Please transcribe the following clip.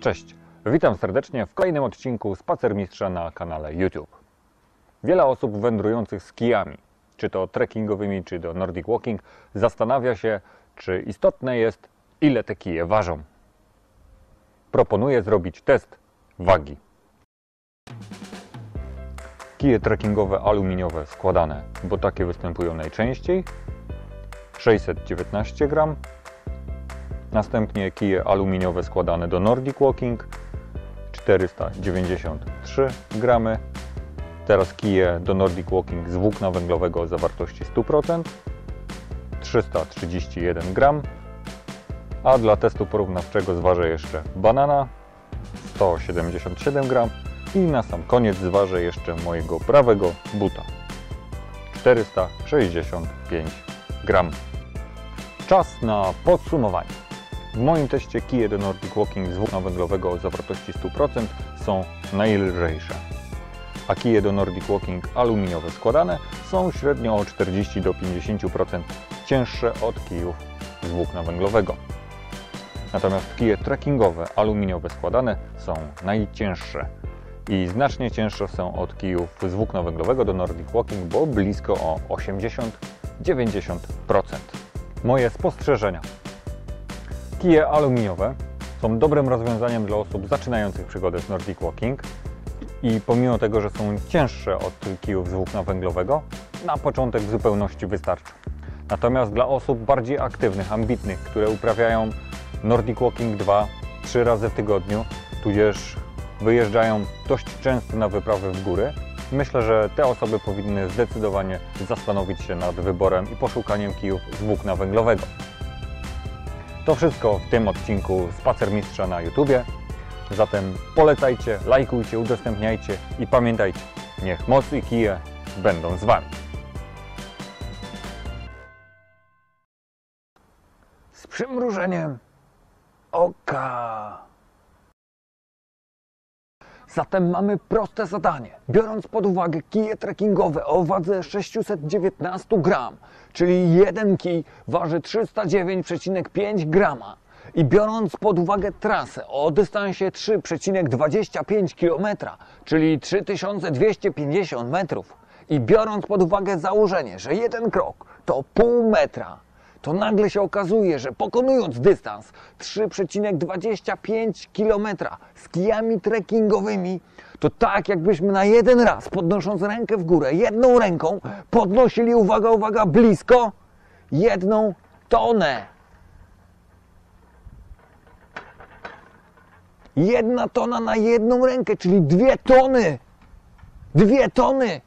Cześć, witam serdecznie w kolejnym odcinku Spacermistrza na kanale YouTube. Wiele osób wędrujących z kijami, czy to trekkingowymi, czy do Nordic Walking, zastanawia się, czy istotne jest, ile te kije ważą. Proponuję zrobić test wagi. Kije trekkingowe aluminiowe składane, bo takie występują najczęściej, 619 gram, Następnie kije aluminiowe składane do Nordic Walking 493 gramy. Teraz kije do Nordic Walking z włókna węglowego o zawartości 100% 331 gram. A dla testu porównawczego zważę jeszcze banana 177 gram i na sam koniec zważę jeszcze mojego prawego buta 465 gram. Czas na podsumowanie. W moim teście kije do Nordic Walking z włókna węglowego o zawartości 100% są najlżejsze, a kije do Nordic Walking aluminiowe składane są średnio o 40 do 50% cięższe od kijów z włókna węglowego. Natomiast kije trekkingowe aluminiowe składane są najcięższe i znacznie cięższe są od kijów z włókna węglowego do Nordic Walking, bo blisko o 80-90%. Moje spostrzeżenia Kije aluminiowe są dobrym rozwiązaniem dla osób zaczynających przygodę z Nordic Walking i pomimo tego, że są cięższe od kijów z włókna węglowego, na początek w zupełności wystarczy. Natomiast dla osób bardziej aktywnych, ambitnych, które uprawiają Nordic Walking 2-3 razy w tygodniu, tudzież wyjeżdżają dość często na wyprawy w góry, myślę, że te osoby powinny zdecydowanie zastanowić się nad wyborem i poszukaniem kijów z włókna węglowego. To wszystko w tym odcinku Spacer Mistrza na YouTubie. Zatem polecajcie, lajkujcie, udostępniajcie i pamiętajcie, niech moc i kije będą z Wami. Z przymrużeniem oka. Zatem mamy proste zadanie. Biorąc pod uwagę kije trekkingowe o wadze 619 gram, czyli jeden kij waży 309,5 grama i biorąc pod uwagę trasę o dystansie 3,25 km, czyli 3250 metrów i biorąc pod uwagę założenie, że jeden krok to pół metra, to nagle się okazuje, że pokonując dystans 3,25 km z kijami trekkingowymi, to tak jakbyśmy na jeden raz podnosząc rękę w górę, jedną ręką podnosili, uwaga, uwaga, blisko jedną tonę. Jedna tona na jedną rękę, czyli dwie tony. Dwie tony